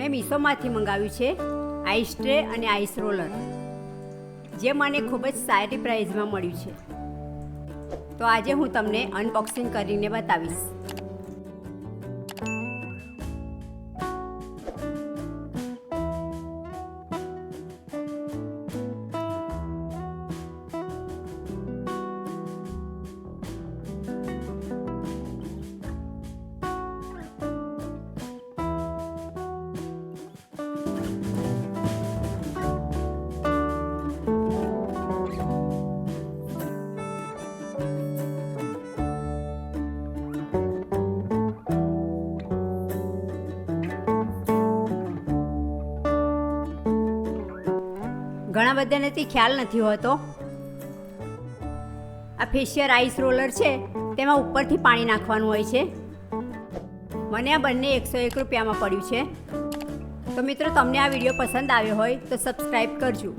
મેં મીશોમાંથી મંગાવ્યું છે આઈસ ટ્રે અને આઈસ રોલર, જે મને ખૂબ જ સારી પ્રાઇઝમાં મળ્યું છે. તો આજે હું તમને અનબોક્સિંગ કરીને બતાવીશ. ઘણા બધાને ખ્યાલ નથી હોતો. આ ફેશિયર આઈસ રોલર છે, તેમાં ઉપરથી પાણી નાખવાનું હોય છે. મને આ બંને એકસો એક રૂપિયામાં પડ્યું છે. તો મિત્રો, તમને આ વીડિયો પસંદ આવ્યો હોય તો સબસ્ક્રાઈબ કરજો.